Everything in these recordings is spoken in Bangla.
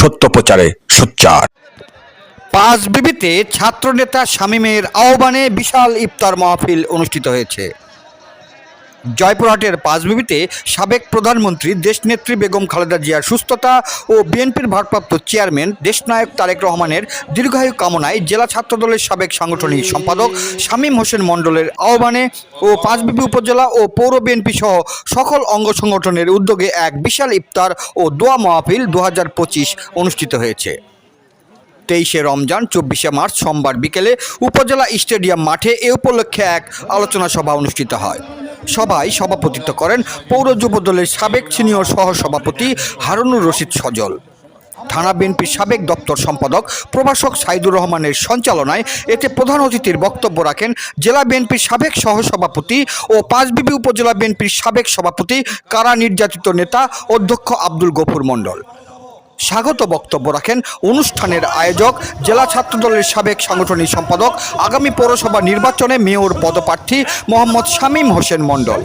সত্য প্রচারে সোচ্চার। পাঁচ বিবিতে ছাত্রনেতা শামীমের আহ্বানে বিশাল ইফতার মাহফিল অনুষ্ঠিত হয়েছে। জয়পুরহাটের পাঁচবিবিতে সাবেক প্রধানমন্ত্রী দেশনেত্রী বেগম খালেদা জিয়ার সুস্থতা ও বিএনপির ভারপ্রাপ্ত চেয়ারম্যান দেশনায়ক তারেক রহমানের দীর্ঘায়ু কামনায় জেলা ছাত্রদলের সাবেক সাংগঠনিক সম্পাদক শামীম হোসেন মণ্ডলের আহ্বানে ও পাঁচবিবি উপজেলা ও পৌর বিএনপি সহ সকল অঙ্গ সংগঠনের উদ্যোগে এক বিশাল ইফতার ও দোয়া মাহফিল দু হাজার পঁচিশ অনুষ্ঠিত হয়েছে। তেইশে রমজান, চব্বিশে মার্চ সোমবার বিকেলে উপজেলা স্টেডিয়াম মাঠে এ উপলক্ষে এক আলোচনা সভা অনুষ্ঠিত হয়। সভায় সভাপতিত্ব করেন পৌর যুব দলের সাবেক সিনিয়র সহ সভাপতি হারুনুর রশিদ সজল। থানা বিএনপির সাবেক দপ্তর সম্পাদক প্রভাষক সাইদুর রহমানের সঞ্চালনায় এতে প্রধান অতিথির বক্তব্য রাখেন জেলা বিএনপির সাবেক সহসভাপতি ও পাঁচবিবি উপজেলা বিএনপির সাবেক সভাপতি কারা নির্যাতিত নেতা অধ্যক্ষ আব্দুল গফুর মণ্ডল। স্বাগত বক্তব্য রাখেন অনুষ্ঠানের আয়োজক জেলা ছাত্রদলের সাবেক সাংগঠনিক সম্পাদক, আগামী পৌরসভা নির্বাচনে মেয়র পদপ্রার্থী মোহাম্মদ শামীম হোসেন মণ্ডল।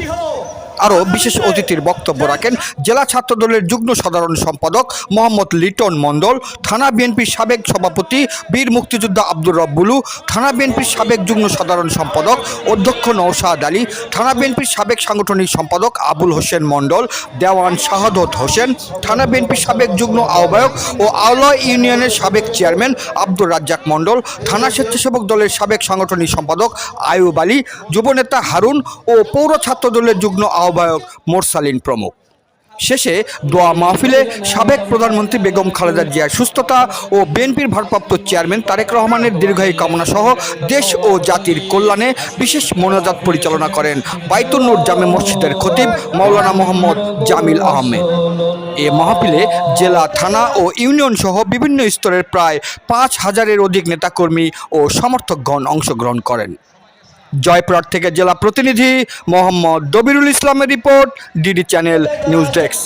আরও বিশেষ অতিথির বক্তব্য রাখেন জেলা ছাত্রদলের যুগ্ম সাধারণ সম্পাদক মোহাম্মদ লিটন মণ্ডল, থানা বিএনপির সাবেক সভাপতি বীর মুক্তিযোদ্ধা আব্দুর রব্বুলু থানা বিএনপির সাবেক যুগ্ম সাধারণ সম্পাদক অধ্যক্ষ নৌশাদ আলী, থানা বিএনপির সাবেক সাংগঠনিক সম্পাদক আবুল হোসেন মণ্ডল, দেওয়ান শাহাদত হোসেন, থানা বিএনপির সাবেক যুগ্ম আহ্বায়ক ও আওলয় ইউনিয়নের সাবেক চেয়ারম্যান আব্দুর রাজ্জাক মণ্ডল, থানা স্বেচ্ছাসেবক দলের সাবেক সাংগঠনিক সম্পাদক আয়ুব আলী যুবনেতা হারুন ও পৌর ছাত্র দলের যুগ্ম আহ্বায়ক মোরসালিন প্রমুখ। শেষে দোয়া মাহফিলে সাবেক প্রধানমন্ত্রী বেগম খালেদা জিয়ার সুস্থতা ও বিএনপির ভারপ্রাপ্ত চেয়ারম্যান তারেক রহমানের দীর্ঘায়ী কামনা সহ দেশ ও জাতির কল্যাণে বিশেষ মোনাজাত পরিচালনা করেন বাইতুন্নুর জামে মসজিদের খতিব মাওলানা মোহাম্মদ জামিল আহমেদ। এ মাহফিলে জেলা, থানা ও ইউনিয়ন সহ বিভিন্ন স্তরের প্রায় পাঁচ হাজারের অধিক নেতাকর্মী ও সমর্থকগণ অংশগ্রহণ করেন। জয়পুরহাট থেকে জেলা প্রতিনিধি মোহাম্মদ দবিরুল ইসলামের report DD channel news desk.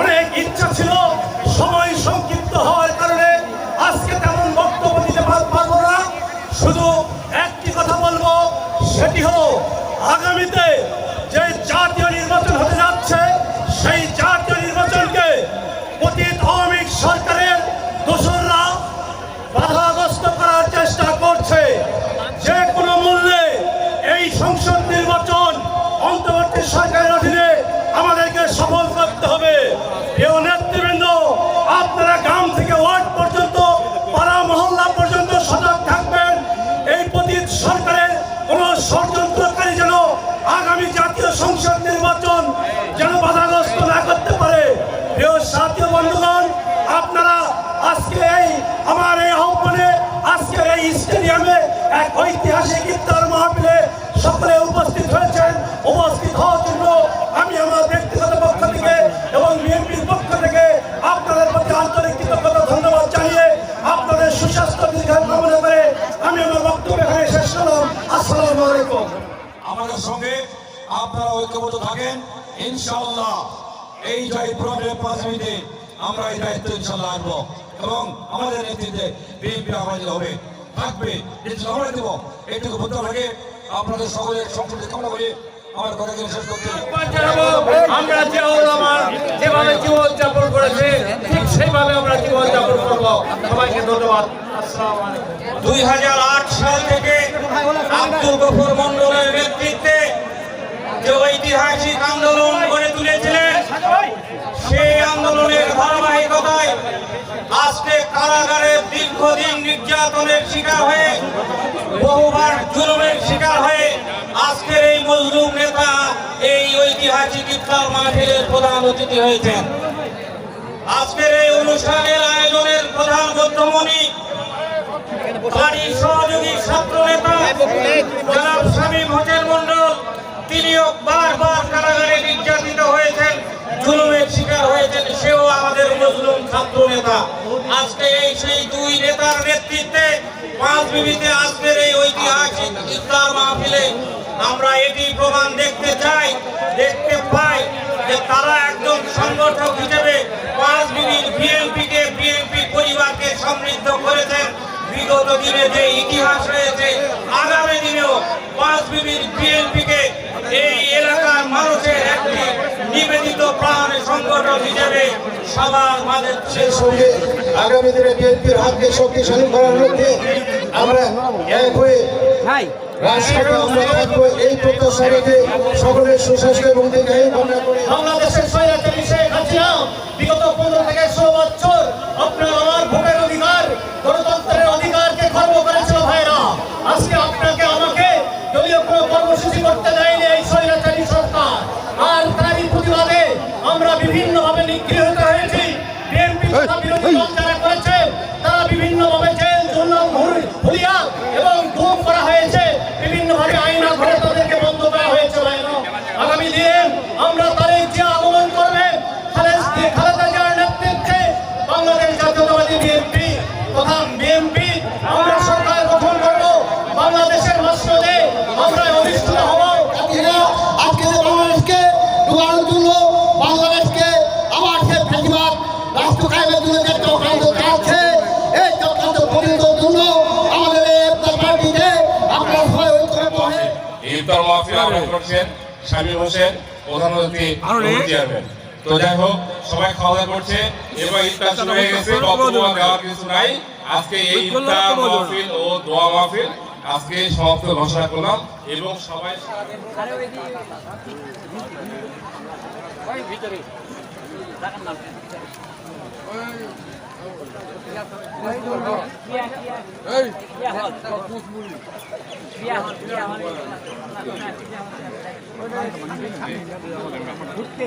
অনেক ইচ্ছা ছিল না। শুধু একটি কথা বলব, সেটি হলো, আগামীতে সংসদ নির্বাচন যেন বাধাগ্রস্ত না করতে পারে। প্রিয় সাথী বন্ধুগণ, আপনারা আজকে এই আমার এই আহ্বানে আজকের এই স্টেডিয়ামে এক ঐতিহাসিক ইফতার মাহফিলে সকলে উপস্থিত হয়েছেন, উপস্থিত হওয়ার জন্য আমি আমার ব্যক্তিগত পক্ষ থেকে এবং বিএনপির পক্ষ থেকে আপনাদের প্রতি আন্তরিক কৃতজ্ঞতা, ধন্যবাদ জানিয়ে আপনাদের সুস্বাস্থ্য দীর্ঘায়ু কামনা করে আমি আমার বক্তব্য এখানে শেষ করলাম। আসসালামু আলাইকুম। আমাদের সঙ্গে আপনারা ঐক্যবদ্ধ থাকেন ইনশাআল্লাহ। এই জয়পুরের পাঁচ মিনিটে আমরা এই দায়িত্ব ইনশাআল্লাহ আনব এবং আমাদের নেতৃত্বে বিএনপি আমাদের হবে। থাকবে আমরা দেবো। এইটুকু বুঝতে লাগে আপনাদের সকলের সংসদে কামনা করি আমার কথাকে শেষ করতে আমরা যে ওলামা যেভাবে জীবন যাপন করেছে ঠিক সেইভাবে আমরা জীবন যাপন করব। সবাইকে ধন্যবাদ। আসসালামু আলাইকুম। দুই সাল থেকে আব্দুল গফুর মন্ডলের নেতৃত্বে যে ঐতিহাসিক আন্দোলন গড়ে তুলেছিলেন, সেই আন্দোলনের ধারাবাহিকতায় আজকে কারাগারে দীর্ঘদিন নির্যাতনের শিকার হয়ে, বহুবার জুলুমের শিকার হয়ে আজকের এই মজলুম নেতা, এই ঐতিহাসিক ইফতার মাহফিলের প্রধান অতিথি হয়েছেন। আজকের এই অনুষ্ঠানের আয়োজনের প্রধান মধ্যমণি বাড়ির সহযোগী ছাত্র নেতা জনাব শামীম হোসেন মন্ডল তিনিও বারবার কারাগারে নির্যাতিত হয়েছেন, জুলুমের শিকার হয়েছেন, সেও আমাদের মজলুম ছাত্র নেতা। আজকে এই সেই দুই নেতার নেতৃত্বে পাঁচ বিবিতে আজকের এই ঐতিহাসিক ইফতার মাহফিলে আমরা এটি প্রমাণ দেখতে চাই, দেখতে পাই যে তারা একজন সংগঠক হিসেবে পাঁচ বিবির বিএনপিকে, বিএনপি পরিবারকে সমৃদ্ধ করেছেন। বিগত দিনে যে ইতিহাস রয়েছে, আগামী দিনেও পাঁচ বিবির বিএনপিকে নিবেদিত প্রাণ সংগঠন হিসেবে সবার মাঝে সেই সঙ্গে আগামী দিনে বিএনপির হাতকে শক্তিশালী করার লক্ষ্যে আমরা এক হয়ে রাজপথে আমরা থাকব। এই প্রত্যাশা রেখে সকলের সুস্বাস্থ্য এবং দীর্ঘায়ু কামনা করি বাংলাদেশের বিগত পনেরো থেকে ষোলো বছর আপনার ইফতার হয়ে। মাহফিল করছেন শামীম হোসেন প্রধান অতিথি চেয়ারম্যান তো যাই হোক সবাই খাওয়া দাওয়া করছে এবং ইফতার শুরু হয়ে গেছে বক্তব্য দেওয়ার কিছু নাই। আজকে এই ইফতার মাহফিল ও দোয়া মাহফিল আজকে সমাপ্ত ঘোষণা করলাম এবং সবাই ঘুরতে